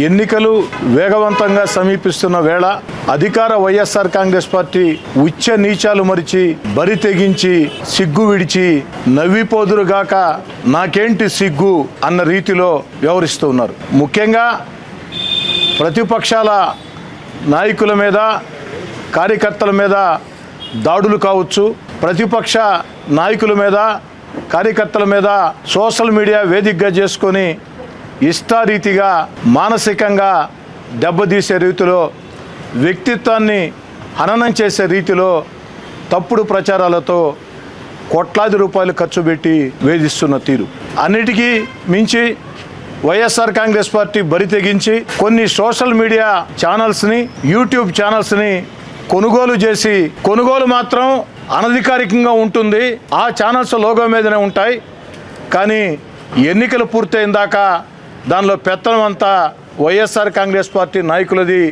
ఎన్నికలు వేగవంతంగా సమీపిస్తున్న వేళ అధికార వైఎస్ఆర్ కాంగ్రెస్ పార్టీ ఉచ్చ నీచాలు మరిచి బరి తెగించి సిగ్గు విడిచి నవ్విపోదురుగాక నాకేంటి సిగ్గు అన్న రీతిలో వ్యవహరిస్తూ ఉన్నారు. ముఖ్యంగా ప్రతిపక్షాల నాయకుల మీద కార్యకర్తల మీద దాడులు కావచ్చు ప్రతిపక్ష నాయకుల మీద కార్యకర్తల మీద సోషల్ మీడియా వేదికగా చేసుకొని ఇష్టారీతిగా మానసికంగా దెబ్బతీసే రీతిలో వ్యక్తిత్వాన్ని హననం చేసే రీతిలో తప్పుడు ప్రచారాలతో కోట్లాది రూపాయలు ఖర్చు పెట్టి వేధిస్తున్న తీరు. అన్నిటికీ మించి వైఎస్ఆర్ కాంగ్రెస్ పార్టీ బరి తెగించి కొన్ని సోషల్ మీడియా ఛానల్స్ని యూట్యూబ్ ఛానల్స్ని కొనుగోలు చేసి కొనుగోలు మాత్రం అనధికారికంగా ఉంటుంది. ఆ ఛానల్స్ లోగో మీదనే ఉంటాయి. కానీ ఎన్నికలు పూర్తయిన దాకా దానిలో పెత్తనం అంతా వైఎస్ఆర్ కాంగ్రెస్ పార్టీ నాయకులది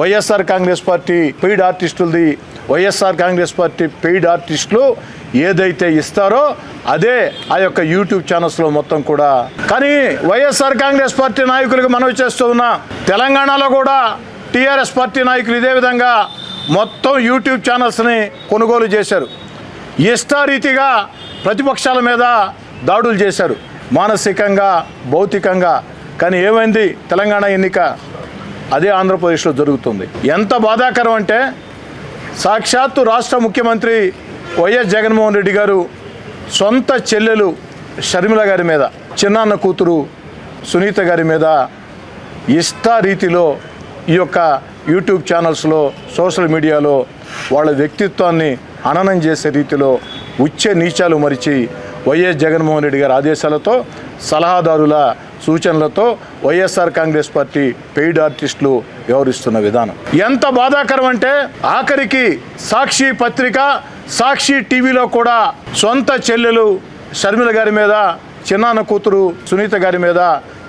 వైఎస్ఆర్ కాంగ్రెస్ పార్టీ పెయిడ్ ఆర్టిస్టులది వైఎస్ఆర్ కాంగ్రెస్ పార్టీ పెయిడ్ ఆర్టిస్టులు ఏదైతే ఇస్తారో అదే ఆ యొక్క యూట్యూబ్ ఛానల్స్లో మొత్తం కూడా. కానీ వైఎస్ఆర్ కాంగ్రెస్ పార్టీ నాయకులకు మనవి చేస్తూ ఉన్నా తెలంగాణలో కూడా టీఆర్ఎస్ పార్టీ నాయకులు ఇదే విధంగా మొత్తం యూట్యూబ్ ఛానల్స్ని కొనుగోలు చేశారు. ఇష్టారీతిగా ప్రతిపక్షాల మీద దాడులు చేశారు. మానసికంగా భౌతికంగా కానీ ఏమైంది? తెలంగాణ ఎన్నిక అదే ఆంధ్రప్రదేశ్లో జరుగుతుంది. ఎంత బాధాకరం అంటే సాక్షాత్తు రాష్ట్ర ముఖ్యమంత్రి వైఎస్ జగన్మోహన్ రెడ్డి గారు సొంత చెల్లెలు షర్మిల గారి మీద చిన్నాన్న కూతురు సునీత గారి మీద ఇష్టారీతిలో ఈ యొక్క యూట్యూబ్ ఛానల్స్లో సోషల్ మీడియాలో వాళ్ళ వ్యక్తిత్వాన్ని హననం చేసే రీతిలో ఉచ్చే నీచాలు మరిచి వైఎస్ జగన్మోహన్ రెడ్డి గారి ఆదేశాలతో సలహాదారుల సూచనలతో వైఎస్ఆర్ కాంగ్రెస్ పార్టీ పెయిడ్ ఆర్టిస్టులు వ్యవహరిస్తున్న విధానం. ఎంత బాధాకరం అంటే ఆఖరికి సాక్షి పత్రిక సాక్షి టీవీలో కూడా సొంత చెల్లెలు షర్మిల గారి మీద చిన్నాన్న కూతురు సునీత గారి మీద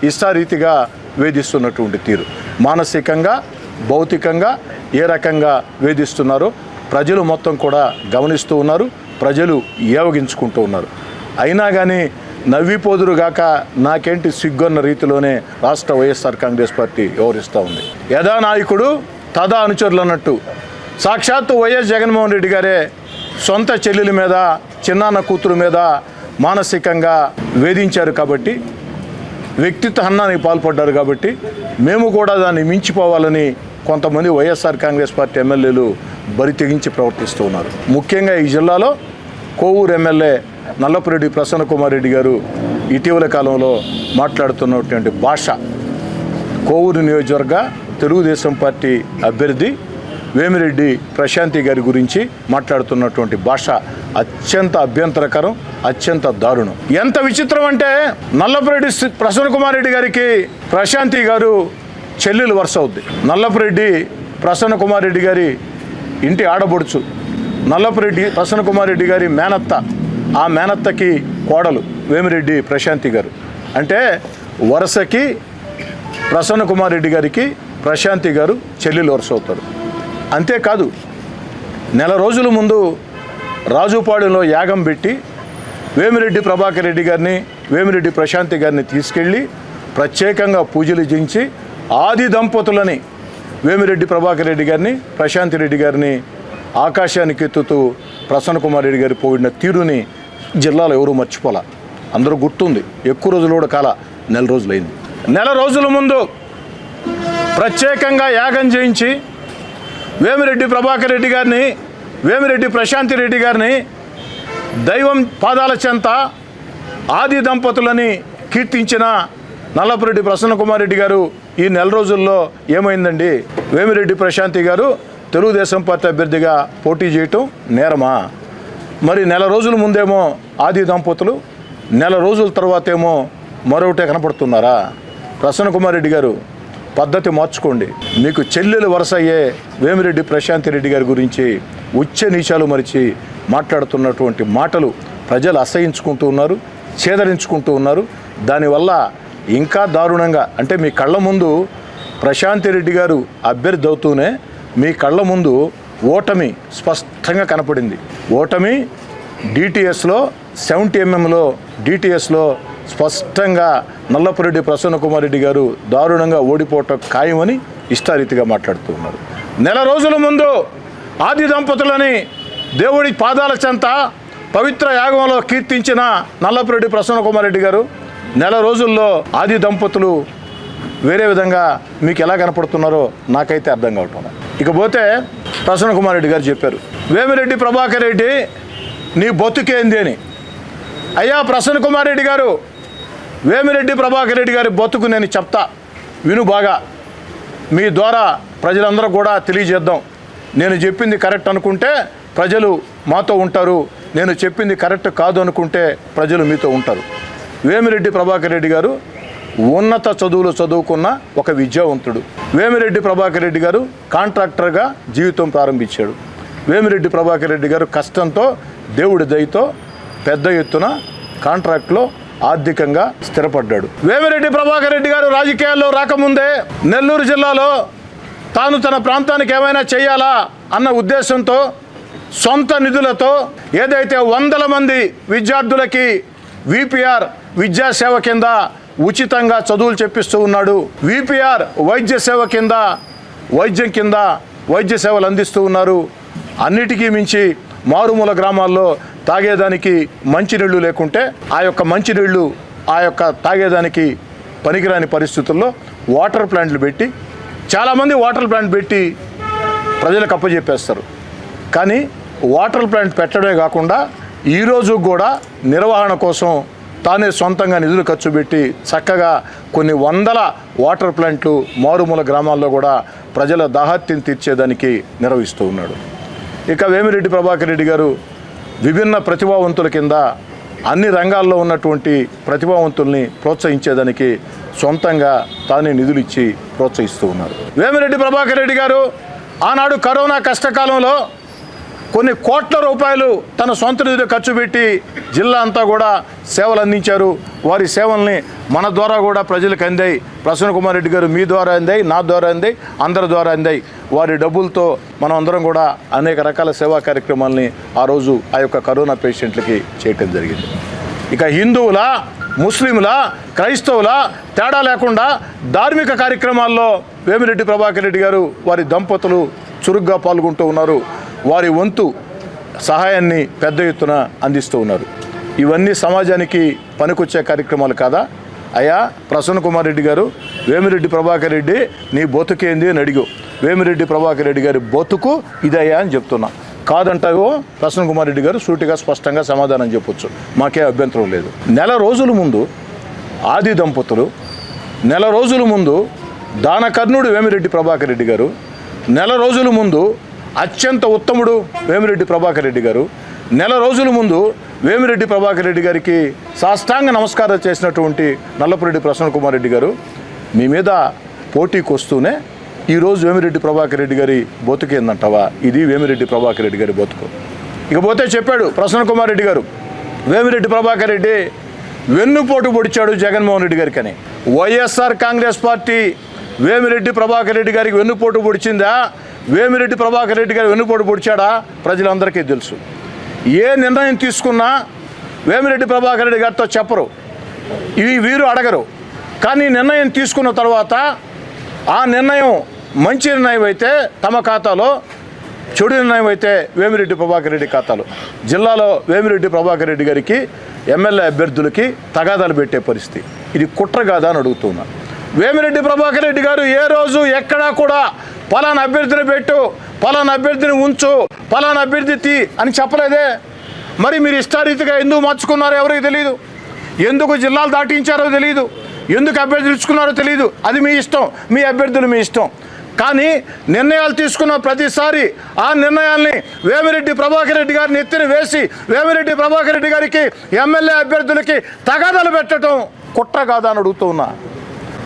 ఇష్టారీతిగా వేధిస్తున్నటువంటి తీరు. మానసికంగా భౌతికంగా ఏ రకంగా వేధిస్తున్నారో? ప్రజలు మొత్తం కూడా గమనిస్తూ ఉన్నారు ప్రజలు ఏవగించుకుంటూ ఉన్నారు. అయినా కానీ నవ్విపోదురుగాక నాకేంటి సిగ్గున్న రీతిలోనే రాష్ట్ర వైఎస్ఆర్ కాంగ్రెస్ పార్టీ వ్యవహరిస్తూ ఉంది. యథా నాయకుడు తదా అనుచరులు అన్నట్టు సాక్షాత్తు వైఎస్ జగన్మోహన్ రెడ్డి గారే సొంత చెల్లెల మీద చిన్నాన్న కూతురు మీద మానసికంగా వేధించారు కాబట్టి వ్యక్తిత్వ హన్నానికి పాల్పడ్డారు కాబట్టి మేము కూడా దాన్ని మించిపోవాలని కొంతమంది వైఎస్ఆర్ కాంగ్రెస్ పార్టీ ఎమ్మెల్యేలు బరి తెగించి ప్రవర్తిస్తూ ఉన్నారు. ముఖ్యంగా ఈ జిల్లాలో కోవూరు ఎమ్మెల్యే నల్లపురెడ్డి ప్రసన్న కుమార్ రెడ్డి గారు ఇటీవల కాలంలో మాట్లాడుతున్నటువంటి భాష కోవూరు నియోజకవర్గ తెలుగుదేశం పార్టీ అభ్యర్థి వేమిరెడ్డి ప్రశాంతి గారి గురించి మాట్లాడుతున్నటువంటి భాష అత్యంత అభ్యంతరకరం అత్యంత దారుణం. ఎంత విచిత్రం అంటే నల్లపురెడ్డి శ్రీ- ప్రసన్న కుమార్ రెడ్డి గారికి ప్రశాంతి గారు చెల్లెలు వరుస అవుద్ది. నల్లపురెడ్డి ప్రసన్న కుమార్ రెడ్డి గారి ఇంటి ఆడబొడుచు నల్లపురెడ్డి ప్రసన్న కుమార్ రెడ్డి గారి మేనత్త ఆ మేనత్తకి కోడలు వేమిరెడ్డి ప్రశాంతి గారు. అంటే వరుసకి ప్రసన్న కుమార్ రెడ్డి గారికి ప్రశాంతి గారు చెల్లెలు వరుస అవుతారు. అంతేకాదు నెల రోజుల ముందు రాజుపాడులో యాగం పెట్టి వేమిరెడ్డి ప్రభాకర్ రెడ్డి గారిని వేమిరెడ్డి ప్రశాంతి గారిని తీసుకెళ్ళి ప్రత్యేకంగా పూజలు చేయించి ఆది దంపతులని వేమిరెడ్డి ప్రభాకర్ రెడ్డి గారిని ప్రశాంతి రెడ్డి గారిని ఆకాశానికి ఎత్తుతూ ప్రసన్న కుమార్ రెడ్డి గారి పోయిన తీరుని జిల్లాలో ఎవరూ మర్చిపోలా? అందరూ గుర్తుంది. ఎక్కువ రోజులు కూడా కాల నెల రోజులైంది. నెల రోజుల ముందు ప్రత్యేకంగా యాగం చేయించి వేమిరెడ్డి ప్రభాకర్ రెడ్డి గారిని వేమిరెడ్డి ప్రశాంతి రెడ్డి గారిని దైవం పాదాల చెంత ఆది దంపతులని కీర్తించిన నల్లపురెడ్డి ప్రసన్న కుమార్ రెడ్డి గారు ఈ నెల రోజుల్లో ఏమైందండి? వేమిరెడ్డి ప్రశాంతి గారు తెలుగుదేశం పార్టీ అభ్యర్థిగా పోటీ చేయటం నేరమా? మరి నెల రోజుల ముందేమో ఆది దంపతులు నెల రోజుల తర్వాత ఏమో మరొకటే కనపడుతున్నారా? ప్రసన్న కుమార్ రెడ్డి గారు పద్ధతి మార్చుకోండి. మీకు చెల్లెలు వరుస అయ్యే వేమిరెడ్డి ప్రశాంతి రెడ్డి గారి గురించి ఉచ్చ నీచాలు మరిచి మాట్లాడుతున్నటువంటి మాటలు ప్రజలు అసహించుకుంటూ ఉన్నారు ఛేదరించుకుంటూ ఉన్నారు. దానివల్ల ఇంకా దారుణంగా అంటే మీ కళ్ళ ముందు ప్రశాంతి రెడ్డి గారు అభ్యర్థి అవుతూనే మీ కళ్ళ ముందు ఓటమి స్పష్టంగా కనపడింది. ఓటమి డిటిఎస్లో సెవెంటీ ఎంఎంలో డిటిఎస్లో స్పష్టంగా నల్లపురెడ్డి ప్రసన్న కుమార్ రెడ్డి గారు దారుణంగా ఓడిపోవటం ఖాయమని ఇష్టారీతిగా మాట్లాడుతూ ఉన్నారు. నెల రోజుల ముందు ఆది దంపతులని దేవుడి పాదాల చెంత పవిత్ర యాగంలో కీర్తించిన నల్లపురెడ్డి ప్రసన్న కుమార్ రెడ్డి గారు నెల రోజుల్లో ఆది దంపతులు వేరే విధంగా మీకు ఎలా కనపడుతున్నారో నాకైతే అర్థం కావటం ఇకపోతే ప్రసన్న కుమార్ రెడ్డి గారు చెప్పారు వేమిరెడ్డి ప్రభాకర్ రెడ్డి నీ బతుకేంది అని. అయ్యా ప్రసన్న కుమార్ రెడ్డి గారు వేమిరెడ్డి ప్రభాకర్ రెడ్డి గారి బతుకు నేను చెప్తా విను బాగా. మీ ద్వారా ప్రజలందరూ కూడా తెలియజేద్దాం. నేను చెప్పింది కరెక్ట్ అనుకుంటే ప్రజలు మాతో ఉంటారు. నేను చెప్పింది కరెక్ట్ కాదు అనుకుంటే ప్రజలు మీతో ఉంటారు. వేమిరెడ్డి ప్రభాకర్ రెడ్డి గారు ఉన్నత చదువులు చదువుకున్న ఒక విద్యావంతుడు. వేమిరెడ్డి ప్రభాకర్ రెడ్డి గారు కాంట్రాక్టర్గా జీవితం ప్రారంభించాడు. వేమిరెడ్డి ప్రభాకర్ రెడ్డి గారు కష్టంతో దేవుడి దయతో పెద్ద ఎత్తున కాంట్రాక్ట్లో ఆర్థికంగా స్థిరపడ్డాడు. వేమిరెడ్డి ప్రభాకర్ రెడ్డి గారు రాజకీయాల్లో రాకముందే నెల్లూరు జిల్లాలో తాను తన ప్రాంతానికి ఏమైనా చేయాలా అన్న ఉద్దేశంతో సొంత నిధులతో ఏదైతే వందల మంది విద్యార్థులకి విపిఆర్ విద్యాసేవ కింద ఉచితంగా చదువులు చెప్పిస్తూ ఉన్నాడు. విపిఆర్ వైద్య సేవ కింద వైద్యం కింద వైద్య సేవలు అందిస్తూ ఉన్నారు. అన్నిటికీ మించి మారుమూల గ్రామాల్లో తాగేదానికి మంచినీళ్ళు లేకుంటే ఆ యొక్క మంచినీళ్ళు ఆ యొక్క తాగేదానికి పనికిరాని పరిస్థితుల్లో వాటర్ ప్లాంట్లు పెట్టి చాలామంది వాటర్ ప్లాంట్ పెట్టి ప్రజలకు అప్పచెప్పేస్తారు కానీ వాటర్ ప్లాంట్ పెట్టడమే కాకుండా ఈరోజు కూడా నిర్వహణ కోసం తానే సొంతంగా నిధులు ఖర్చు పెట్టి చక్కగా కొన్ని వందల వాటర్ ప్లాంట్లు మారుమూల గ్రామాల్లో కూడా ప్రజల దాహత్యం తీర్చేదానికి నిర్వహిస్తూ ఉన్నాడు. ఇక వేమిరెడ్డి ప్రభాకర్ రెడ్డి గారు విభిన్న ప్రతిభావంతుల కింద అన్ని రంగాల్లో ఉన్నటువంటి ప్రతిభావంతుల్ని ప్రోత్సహించేదానికి సొంతంగా తానే నిధులు ఇచ్చి ప్రోత్సహిస్తూ ఉన్నారు. వేమిరెడ్డి ప్రభాకర్ రెడ్డి గారు ఆనాడు కరోనా కష్టకాలంలో కొన్ని కోట్ల రూపాయలు తన సొంత నిధులు ఖర్చు పెట్టి జిల్లా అంతా కూడా సేవలు అందించారు. వారి సేవల్ని మన ద్వారా కూడా ప్రజలకు అందాయి. ప్రసన్న కుమార్ రెడ్డి గారు మీ ద్వారా అందాయి నా ద్వారా అందాయి అందరి ద్వారా అందాయి. వారి డబ్బులతో మనం అందరం కూడా అనేక రకాల సేవా కార్యక్రమాల్ని ఆ రోజు ఆ యొక్క కరోనా పేషెంట్లకి చేయటం జరిగింది. ఇక హిందువుల ముస్లింల క్రైస్తవుల తేడా లేకుండా ధార్మిక కార్యక్రమాల్లో వేమిరెడ్డి ప్రభాకర్ రెడ్డి గారు వారి దంపతులు చురుగ్గా పాల్గొంటూ ఉన్నారు. వారి వంతు సహాయాన్ని పెద్ద ఎత్తున అందిస్తూ ఉన్నారు. ఇవన్నీ సమాజానికి పనికొచ్చే కార్యక్రమాలు కాదా? అయ్యా ప్రసన్న కుమార్ రెడ్డి గారు వేమిరెడ్డి ప్రభాకర్ రెడ్డి నీ బతుకేంది అని అడిగు వేమిరెడ్డి ప్రభాకర్ రెడ్డి గారి బతుకు ఇదయ్యా అని చెప్తున్నా. కాదంటావో? ప్రసన్న కుమార్ రెడ్డి గారు సూటిగా స్పష్టంగా సమాధానం చెప్పొచ్చు. మాకే అభ్యంతరం లేదు. నెల రోజుల ముందు ఆది దంపతులు నెల రోజుల ముందు దానకర్ణుడు వేమిరెడ్డి ప్రభాకర్ రెడ్డి గారు నెల రోజుల ముందు అత్యంత ఉత్తముడు వేమిరెడ్డి ప్రభాకర్ రెడ్డి గారు. నెల రోజుల ముందు వేమిరెడ్డి ప్రభాకర్ రెడ్డి గారికి సాష్టాంగ నమస్కారం చేసినటువంటి నల్లపురెడ్డి ప్రసన్న కుమార్ రెడ్డి గారు. మీ మీద పోటీకి వస్తూనే ఈరోజు వేమిరెడ్డి ప్రభాకర్ రెడ్డి గారి బతుకేందంటావా ఇది వేమిరెడ్డి ప్రభాకర్ రెడ్డి గారి బతుకు. ఇకపోతే చెప్పాడు ప్రసన్న కుమార్ రెడ్డి గారు వేమిరెడ్డి ప్రభాకర్ రెడ్డి వెన్నుపోటు పొడిచాడు జగన్మోహన్ రెడ్డి గారికి అని వైఎస్ఆర్ కాంగ్రెస్ పార్టీ వేమిరెడ్డి ప్రభాకర్ రెడ్డి గారికి వెన్నుపోటు పొడిచిందా? వేమిరెడ్డి ప్రభాకర్ రెడ్డి గారు వెన్నుపోటు పొడిచాడా? ప్రజలందరికీ తెలుసు. ఏ నిర్ణయం తీసుకున్నా వేమిరెడ్డి ప్రభాకర్ రెడ్డి గారితో చెప్పరు. ఇవి వీరు అడగరు. కానీ నిర్ణయం తీసుకున్న తర్వాత ఆ నిర్ణయం మంచి నిర్ణయం అయితే తమ ఖాతాలో చెడు నిర్ణయం అయితే వేమిరెడ్డి ప్రభాకర్ రెడ్డి ఖాతాలో. జిల్లాలో వేమిరెడ్డి ప్రభాకర్ రెడ్డి గారికి ఎమ్మెల్యే అభ్యర్థులకి తగాదాలు పెట్టే పరిస్థితి. ఇది కుట్ర కాదా అని అడుగుతున్నాను వేమిరెడ్డి ప్రభాకర్ రెడ్డి గారు ఏ రోజు ఎక్కడా కూడా పలానా అభ్యర్థిని పెట్టు పలానా అభ్యర్థిని ఉంచు పలానా అభ్యర్థి తీ అని చెప్పలేదే. మరి మీరు ఇష్టారీతిగా ఎందుకు మార్చుకున్నారో ఎవరికి తెలియదు ఎందుకు జిల్లాలు దాటించారో తెలియదు ఎందుకు అభ్యర్థులు ఇచ్చుకున్నారో తెలియదు అది మీ ఇష్టం. మీ అభ్యర్థులు మీ ఇష్టం. కానీ నిర్ణయాలు తీసుకున్న ప్రతిసారి ఆ నిర్ణయాల్ని వేమిరెడ్డి ప్రభాకర్ రెడ్డి గారిని ఎత్తిన వేసి వేమిరెడ్డి ప్రభాకర్ రెడ్డి గారికి ఎమ్మెల్యే అభ్యర్థులకి తగాదాలు పెట్టడం కుట్ర కాదా అని అడుగుతూ ఉన్నా.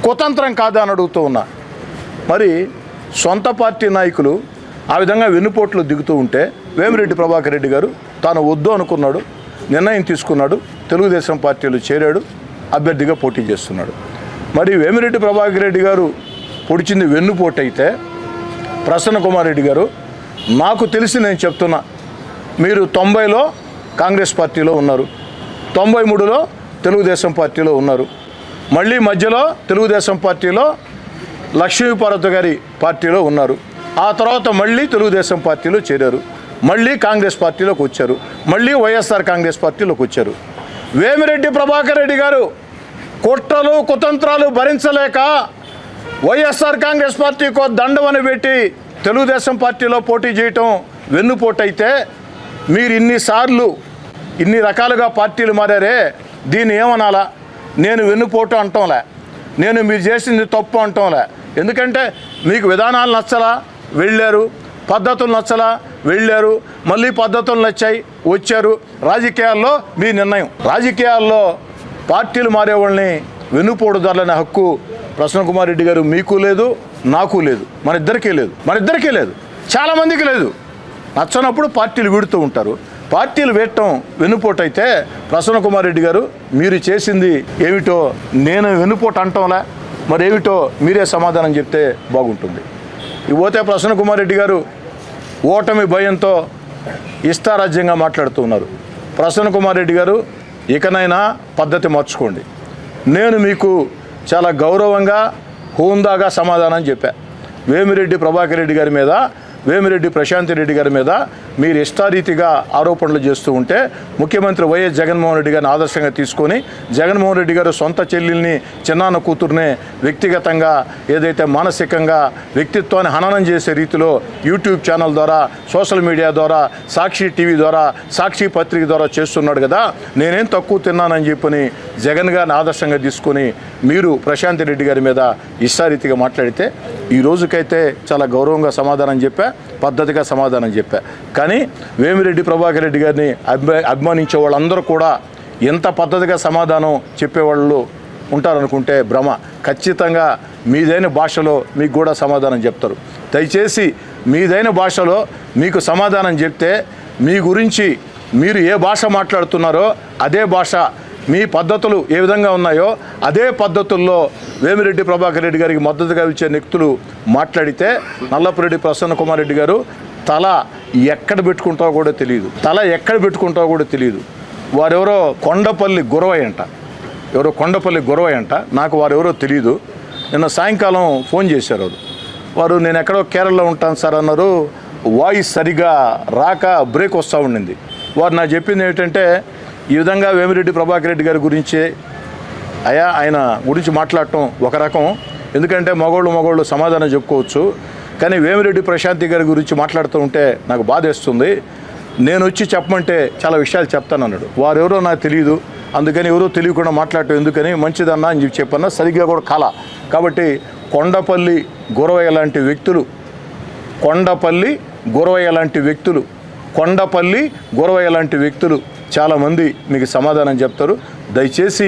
కుతంత్రం కాదా అని అడుగుతూ ఉన్నా. మరి సొంత పార్టీ నాయకులు ఆ విధంగా వెన్నుపోట్లు దిగుతూ ఉంటే వేమిరెడ్డి ప్రభాకర్ రెడ్డి గారు తాను వద్దు అనుకున్నాడు నిర్ణయం తీసుకున్నాడు తెలుగుదేశం పార్టీలో చేరాడు అభ్యర్థిగా పోటీ చేస్తున్నాడు. మరి వేమిరెడ్డి ప్రభాకర్ రెడ్డి గారు పొడిచింది వెన్నుపోటు అయితే ప్రసన్న కుమార్ రెడ్డి గారు నాకు తెలిసి నేను చెప్తున్నా మీరు తొంభైలో కాంగ్రెస్ పార్టీలో ఉన్నారు తొంభై మూడులో తెలుగుదేశం పార్టీలో ఉన్నారు మళ్ళీ మధ్యలో తెలుగుదేశం పార్టీలో లక్ష్మీపార్వత గారి పార్టీలో ఉన్నారు. ఆ తర్వాత మళ్ళీ తెలుగుదేశం పార్టీలో చేరారు. మళ్ళీ కాంగ్రెస్ పార్టీలోకి వచ్చారు. మళ్ళీ వైఎస్ఆర్ కాంగ్రెస్ పార్టీలోకి వచ్చారు. వేమిరెడ్డి ప్రభాకర్ రెడ్డి గారు కుట్రలు కుతంత్రాలు భరించలేక వైఎస్ఆర్ కాంగ్రెస్ పార్టీకో దండవని పెట్టి తెలుగుదేశం పార్టీలో పోటీ చేయటం వెన్నుపోటైతే మీరు ఇన్నిసార్లు ఇన్ని రకాలుగా పార్టీలు మారారే దీన్ని ఏమనాలా? నేను వెన్నుపోటు అంటంలే. నేను మీరు చేసింది తప్పు అంటంలే. ఎందుకంటే మీకు విధానాలు నచ్చలా? వెళ్ళారు. పద్ధతులు నచ్చలా? వెళ్ళారు. మళ్ళీ పద్ధతులు నచ్చాయి. వచ్చారు. రాజకీయాల్లో మీ నిర్ణయం. రాజకీయాల్లో పార్టీలు మారేవాళ్ళని వెన్నుపోటుదారులనే హక్కు ప్రసన్న కుమార్ రెడ్డి గారు మీకు లేదు నాకు లేదు. మన ఇద్దరికీ లేదు. మన ఇద్దరికీ లేదు. చాలామందికి లేదు. నచ్చనప్పుడు పార్టీలు వీడుతూ ఉంటారు. పార్టీలు వేయటం వెన్నుపోటు అయితే ప్రసన్న కుమార్ రెడ్డి గారు మీరు చేసింది ఏమిటో నేను వెనుపోటు అంటంలా మరి ఏమిటో మీరే సమాధానం చెప్తే బాగుంటుంది. ఇవ్వతే పోతే ప్రసన్న కుమార్ రెడ్డి గారు ఓటమి భయంతో ఇష్టారాజ్యంగా మాట్లాడుతూ ఉన్నారు. ప్రసన్న కుమార్ రెడ్డి గారు ఇకనైనా పద్ధతి మార్చుకోండి. నేను మీకు చాలా గౌరవంగా హోందాగా సమాధానం చెప్పా. వేమిరెడ్డి ప్రభాకర్ రెడ్డి గారి మీద వేమిరెడ్డి ప్రశాంత్ రెడ్డి గారి మీద మీరు ఇష్టారీతిగా ఆరోపణలు చేస్తూ ఉంటే ముఖ్యమంత్రి వైఎస్ జగన్మోహన్ రెడ్డి గారిని ఆదర్శంగా తీసుకొని జగన్మోహన్ రెడ్డి గారు సొంత చెల్లెల్ని చిన్నాన్న కూతుర్నే వ్యక్తిగతంగా ఏదైతే మానసికంగా వ్యక్తిత్వాన్ని హననం చేసే రీతిలో యూట్యూబ్ ఛానల్ ద్వారా సోషల్ మీడియా ద్వారా సాక్షి టీవీ ద్వారా సాక్షి పత్రిక ద్వారా చేస్తున్నాడు కదా నేనేం తక్కువ తిన్నానని చెప్పని జగన్ గారిని ఆదర్శంగా తీసుకొని మీరు ప్రశాంత్ రెడ్డి గారి మీద ఇష్టారీతిగా మాట్లాడితే ఈ రోజుకైతే చాలా గౌరవంగా సమాధానం చెప్పా. పద్ధతిగా సమాధానం చెప్పా. కానీ వేమిరెడ్డి ప్రభాకర్ రెడ్డి గారిని అభిమా అభిమానించే వాళ్ళందరూ కూడా ఎంత పద్ధతిగా సమాధానం చెప్పేవాళ్ళు ఉంటారనుకుంటే భ్రమ. ఖచ్చితంగా మీదైన భాషలో మీకు కూడా సమాధానం చెప్తారు. దయచేసి మీదైన భాషలో మీకు సమాధానం చెప్తే మీ గురించి మీరు ఏ భాష మాట్లాడుతున్నారో అదే భాష మీ పద్ధతులు ఏ విధంగా ఉన్నాయో అదే పద్ధతుల్లో వేమిరెడ్డి ప్రభాకర్ రెడ్డి గారికి మద్దతుగా ఇచ్చే వ్యక్తులు మాట్లాడితే నల్లపురెడ్డి ప్రసన్న కుమార్ రెడ్డి గారు తల ఎక్కడ పెట్టుకుంటావో కూడా తెలియదు. తల ఎక్కడ పెట్టుకుంటావో కూడా తెలియదు. వారెవరో కొండపల్లి గురవయ్య అంట ఎవరో కొండపల్లి గురవయ్య అంట నాకు వారెవరో తెలియదు. నిన్న సాయంకాలం ఫోన్ చేశారు వారు. వారు నేను ఎక్కడో కేరళలో ఉంటాను సార్ అన్నారు. వాయిస్ సరిగా రాక బ్రేక్ వస్తూ ఉండింది. వారు నాకు చెప్పింది ఏంటంటే ఈ విధంగా వేమిరెడ్డి ప్రభాకర్ రెడ్డి గారి గురించి అయా ఆయన గురించి మాట్లాడటం ఒక రకం. ఎందుకంటే మగోళ్ళు మగోళ్ళు సమాధానం చెప్పుకోవచ్చు. కానీ వేమిరెడ్డి ప్రశాంతి గారి గురించి మాట్లాడుతూ ఉంటే నాకు బాధేస్తుంది. నేను వచ్చి చెప్పమంటే చాలా విషయాలు చెప్తాను అన్నాడు. వారు ఎవరో నాకు తెలియదు అందుకని ఎవరో తెలియకుండా మాట్లాడటం ఎందుకని మంచిదన్నా అని చెప్పి చెప్పన్నా సరిగ్గా కూడా కళ కాబట్టి కొండపల్లి గురవయ్య లాంటి వ్యక్తులు కొండపల్లి గురవయ్య లాంటి వ్యక్తులు కొండపల్లి గురవయ్య లాంటి వ్యక్తులు చాలామంది మీకు సమాధానం చెప్తారు. దయచేసి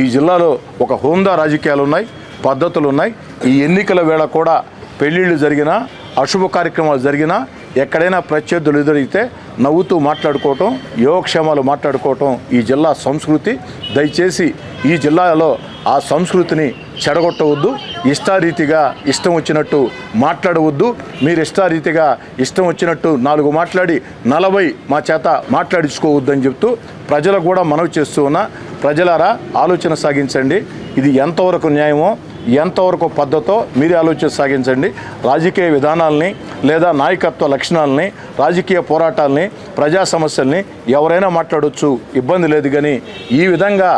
ఈ జిల్లాలో ఒక హోందా రాజకీయాలు ఉన్నాయి పద్ధతులు ఉన్నాయి ఈ ఎన్నికల వేళ కూడా పెళ్ళిళ్ళు జరిగినా అశుభ కార్యక్రమాలు జరిగినా ఎక్కడైనా ప్రత్యర్థులు ఎదురైతే నవ్వుతూ మాట్లాడుకోవటం యోగక్షేమాలు మాట్లాడుకోవటం ఈ జిల్లా సంస్కృతి. దయచేసి ఈ జిల్లాలో ఆ సంస్కృతిని చెడగొట్టవద్దు. ఇష్టారీతిగా ఇష్టం వచ్చినట్టు మాట్లాడవద్దు. మీరు ఇష్టారీతిగా ఇష్టం వచ్చినట్టు నాలుగు మాట్లాడి నలభై మా చేత మాట్లాడించుకోవద్దని చెప్తూ ప్రజలకు కూడా మనవి చేస్తూ ఉన్నా. ప్రజలారా ఆలోచన సాగించండి. ఇది ఎంతవరకు న్యాయమో ఎంతవరకు పద్ధతో మీరే ఆలోచన సాగించండి. రాజకీయ విధానాల్ని లేదా నాయకత్వ లక్షణాలని రాజకీయ పోరాటాలని ప్రజా సమస్యల్ని ఎవరైనా మాట్లాడవచ్చు ఇబ్బంది లేదు కానీ ఈ విధంగా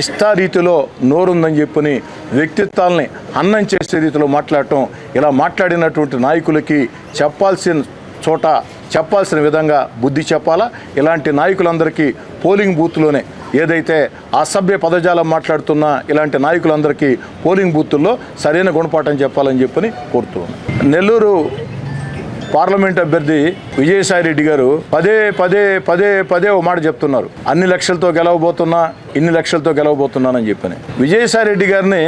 ఇష్టారీతిలో నోరుందని చెప్పుని వ్యక్తిత్వాల్ని అన్నం చేసే రీతిలో మాట్లాడటం ఇలా మాట్లాడినటువంటి నాయకులకి చెప్పాల్సిన చోట చెప్పాల్సిన విధంగా బుద్ధి చెప్పాలా? ఇలాంటి నాయకులందరికీ పోలింగ్ బూత్లోనే ఏదైతే అసభ్య పదజాలం మాట్లాడుతున్న ఇలాంటి నాయకులందరికీ పోలింగ్ బూత్తుల్లో సరైన గుణపాఠం చెప్పాలని చెప్పని కోరుతున్నాను. నెల్లూరు పార్లమెంట్ అభ్యర్థి విజయసాయి రెడ్డి గారు పదే పదే పదే పదే ఓ మాట చెప్తున్నారు. అన్ని లక్షలతో గెలవబోతున్నా ఇన్ని లక్షలతో గెలవబోతున్నానని చెప్పని. విజయసాయి రెడ్డి గారిని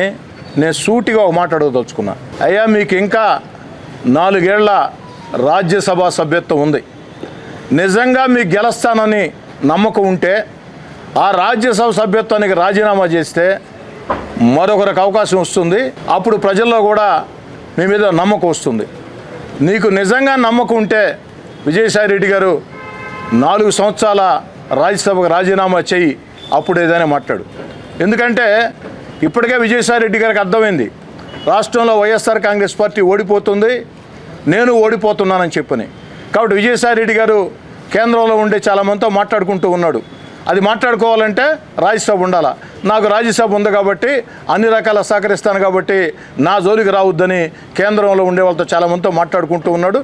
నేను సూటిగా ఒక మాట అడగదలుచుకున్నా. అయ్యా మీకు ఇంకా నాలుగేళ్ళ రాజ్యసభ సభ్యత్వం ఉంది. నిజంగా మీకు గెలుస్తానని నమ్మకం ఉంటే ఆ రాజ్యసభ సభ్యత్వానికి రాజీనామా చేస్తే మరొకరికి అవకాశం వస్తుంది. అప్పుడు ప్రజల్లో కూడా మీ మీద నమ్మకం వస్తుంది. నీకు నిజంగా నమ్మకం ఉంటే విజయసాయి రెడ్డి గారు నాలుగు సంవత్సరాల రాజ్యసభకు రాజీనామా చేయి అప్పుడు ఏదైనా మాట్లాడు. ఎందుకంటే ఇప్పటికే విజయసాయి రెడ్డి గారికి అర్థమైంది. రాష్ట్రంలో వైఎస్ఆర్ కాంగ్రెస్ పార్టీ ఓడిపోతుంది నేను ఓడిపోతున్నానని చెప్పని. కాబట్టి విజయసాయి రెడ్డి గారు కేంద్రంలో ఉండే చాలామందితో మాట్లాడుకుంటూ ఉన్నాడు. అది మాట్లాడుకోవాలంటే రాజ్యసభ ఉండాలా. నాకు రాజ్యసభ ఉంది కాబట్టి అన్ని రకాల సహకరిస్తాను కాబట్టి నా జోలికి రావద్దని కేంద్రంలో ఉండే వాళ్ళతో చాలా మందితో మాట్లాడుకుంటూ ఉన్నాడు.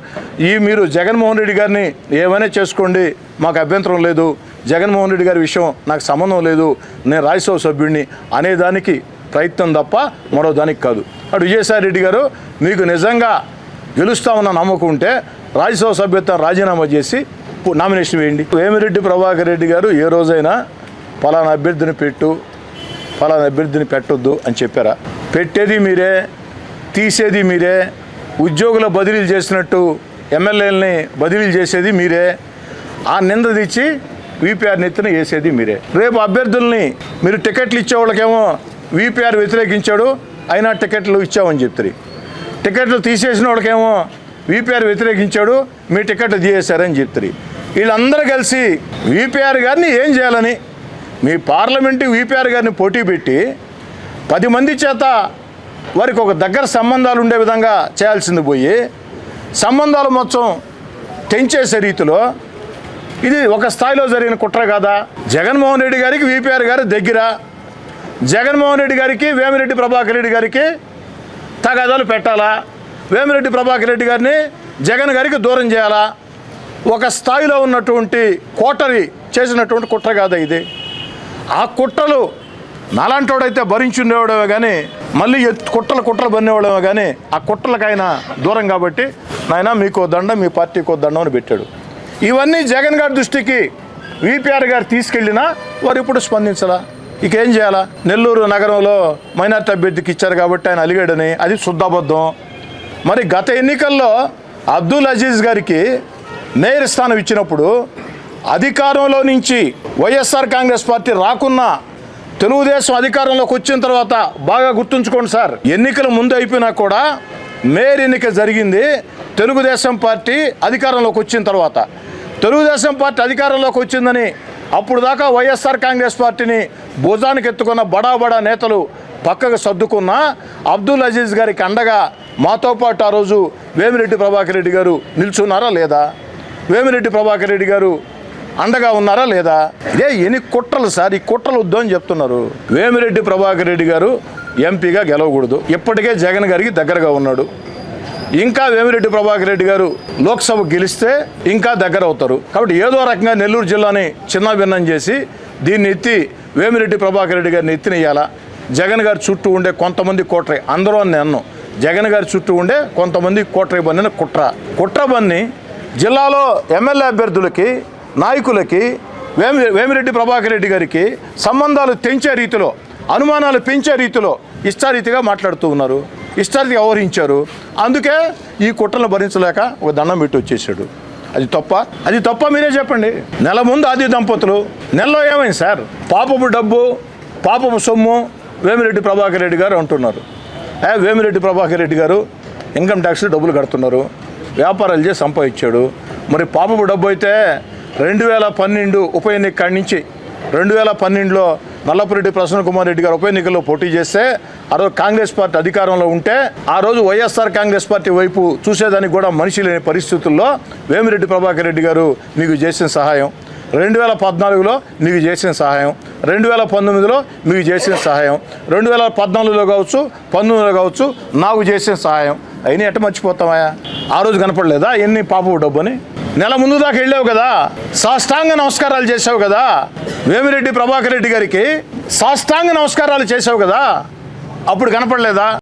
ఈ మీరు జగన్మోహన్ రెడ్డి గారిని ఏమైనా చేసుకోండి మాకు అభ్యంతరం లేదు. జగన్మోహన్ రెడ్డి గారి విషయం నాకు సంబంధం లేదు. నేను రాజ్యసభ సభ్యుడిని అనేదానికి ప్రయత్నం తప్ప మరో దానికి కాదు. అటు విజయసాయి రెడ్డి గారు మీకు నిజంగా గెలుస్తామన్న నమ్మకం ఉంటే రాజ్యసభ సభ్యత్వం రాజీనామా చేసి నామినేషన్ వేయండి. వేమిరెడ్డి ప్రభాకర్ రెడ్డి గారు ఏ రోజైనా ఫలానా అభ్యర్థిని పెట్టు ఫలానా అభ్యర్థిని పెట్టొద్దు అని చెప్పారా? పెట్టేది మీరే తీసేది మీరే ఉద్యోగుల బదిలీలు చేసినట్టు ఎమ్మెల్యేలని బదిలీలు చేసేది మీరే ఆ నింద తెచ్చి వీపీఆర్ నెత్తిన వేసేది మీరే. రేపు అభ్యర్థుల్ని మీరు టికెట్లు ఇచ్చేవాళ్ళకేమో వీపీఆర్ వ్యతిరేకించాడు అయినా టికెట్లు ఇచ్చామని చెప్తారు టికెట్లు తీసేసిన వాళ్ళకేమో వీపీఆర్ వ్యతిరేకించాడు మీ టికెట్లు తీసేశారని చెప్తారు వీళ్ళందరూ కలిసి వీపీఆర్ గారిని ఏం చేయాలని మీ పార్లమెంటు వీపీఆర్ గారిని పోటీ పెట్టి పది మంది చేత వారికి ఒక దగ్గర సంబంధాలు ఉండే విధంగా చేయాల్సింది పోయి సంబంధాలు మొత్తం తెంచేసే రీతిలో ఇది ఒక స్థాయిలో జరిగిన కుట్ర కాదా? జగన్మోహన్ రెడ్డి గారికి వీపీఆర్ గారి దగ్గర. జగన్మోహన్ రెడ్డి గారికి వేమిరెడ్డి ప్రభాకర్ రెడ్డి గారికి తగాదాలు పెట్టాలా? వేమిరెడ్డి ప్రభాకర్ రెడ్డి గారిని జగన్ గారికి దూరం చేయాలా? ఒక స్థాయిలో ఉన్నటువంటి కోటరి చేసినటువంటి కుట్ర కాదా ఇది? ఆ కుట్రలు నాలాంటోడైతే భరించుండేవాడేమో కానీ మళ్ళీ కుట్రలు కుట్రలు బన్నేవాడేమో కానీ ఆ కుట్రలకు ఆయన దూరం కాబట్టి నాయన మీకు దండం మీ పార్టీకి దండం అని పెట్టాడు. ఇవన్నీ జగన్ గారి దృష్టికి విపిఆర్ గారు తీసుకెళ్ళినా వారు ఇప్పుడు స్పందించలా? ఇక ఏం చేయాలా? నెల్లూరు నగరంలో మైనార్టీ అభ్యర్థికి ఇచ్చారు కాబట్టి ఆయన అలిగాడని అది శుద్ధబద్ధం. మరి గత ఎన్నికల్లో అబ్దుల్ అజీజ్ గారికి మేయర్ స్థానం ఇచ్చినప్పుడు అధికారంలో నుంచి వైఎస్ఆర్ కాంగ్రెస్ పార్టీ రాకున్నా తెలుగుదేశం అధికారంలోకి వచ్చిన తర్వాత బాగా గుర్తుంచుకోండి సార్. ఎన్నికల ముందు అయిపోయినా కూడా మేయర్ ఎన్నిక జరిగింది తెలుగుదేశం పార్టీ అధికారంలోకి వచ్చిన తర్వాత. తెలుగుదేశం పార్టీ అధికారంలోకి వచ్చిందని అప్పుడు దాకా వైఎస్ఆర్ కాంగ్రెస్ పార్టీని భుజానికి ఎత్తుకున్న బడా బడా నేతలు పక్కకు సర్దుకున్న అబ్దుల్ అజీజ్ గారికి అండగా మాతో పాటు ఆ రోజు వేమిరెడ్డి ప్రభాకర్ రెడ్డి గారు నిల్చున్నారా లేదా? వేమిరెడ్డి ప్రభాకర్ రెడ్డి గారు అండగా ఉన్నారా లేదా? ఇదే ఎన్ని కుట్రలు సార్ ఈ కుట్రలు వద్దు అని చెప్తున్నారు. వేమిరెడ్డి ప్రభాకర్ రెడ్డి గారు ఎంపీగా గెలవకూడదు. ఇప్పటికే జగన్ గారికి దగ్గరగా ఉన్నాడు. ఇంకా వేమిరెడ్డి ప్రభాకర్ రెడ్డి గారు లోక్సభ గెలిస్తే ఇంకా దగ్గర అవుతారు. కాబట్టి ఏదో రకంగా నెల్లూరు జిల్లాని చిన్నభిన్నం చేసి దీన్ని ఎత్తి వేమిరెడ్డి ప్రభాకర్ రెడ్డి గారిని ఎత్తినేయాలా? జగన్ గారి చుట్టూ ఉండే కొంతమంది కోట్రై అందరూ అని నేను జగన్ గారి చుట్టూ ఉండే కొంతమంది కోట్రై బన్నిన కుట్ర. కుట్ర బన్ని జిల్లాలో ఎమ్మెల్యే అభ్యర్థులకి నాయకులకి వేమి వేమిరెడ్డి ప్రభాకర్ రెడ్డి గారికి సంబంధాలు తెంచే రీతిలో అనుమానాలు పెంచే రీతిలో ఇష్టారీతిగా మాట్లాడుతూ ఉన్నారు. ఇష్టారీతిగా వ్యవహరించారు. అందుకే ఈ కుట్రలను భరించలేక ఒక దండం పెట్టి వచ్చేసాడు. అది తప్ప అది తప్ప మీరే చెప్పండి. నెల ముందు ఆది దంపతులు నెలలో ఏమైంది సార్? పాపపు డబ్బు పాపపు సొమ్ము వేమిరెడ్డి ప్రభాకర్ రెడ్డి గారు అంటున్నారు. వేమిరెడ్డి ప్రభాకర్ రెడ్డి గారు ఇన్కమ్ ట్యాక్స్ డబ్బులు కడుతున్నారు. వ్యాపారాలు చేసి సంపాదించాడు. మరి పాపపు డబ్బు అయితే రెండు వేల పన్నెండు ఉప ఎన్నిక నుంచి రెండు వేల పన్నెండులో నల్లపురెడ్డి ప్రసన్న కుమార్ రెడ్డి గారు ఉప ఎన్నికల్లో పోటీ చేస్తే ఆ రోజు కాంగ్రెస్ పార్టీ అధికారంలో ఉంటే ఆ రోజు వైఎస్ఆర్ కాంగ్రెస్ పార్టీ వైపు చూసేదానికి కూడా మనిషి లేని పరిస్థితుల్లో వేమిరెడ్డి ప్రభాకర్ రెడ్డి గారు మీకు చేసిన సహాయం. రెండు వేల పద్నాలుగులో మీకు చేసిన సహాయం. రెండు వేల పంతొమ్మిదిలో మీకు చేసిన సహాయం. రెండు వేల పద్నాలుగులో కావచ్చు పంతొమ్మిదిలో కావచ్చు నాకు చేసిన సహాయం. అయినా ఎట్ట మర్చిపోతామయ్యా? ఆ రోజు కనపడలేదా? ఎన్ని పాపపు డబ్బుని? నెల ముందు దాకా వెళ్ళావు కదా? సాష్టాంగ నమస్కారాలు చేసావు కదా? వేమిరెడ్డి ప్రభాకర్ రెడ్డి గారికి సాష్టాంగ నమస్కారాలు చేసావు కదా? అప్పుడు కనపడలేదా?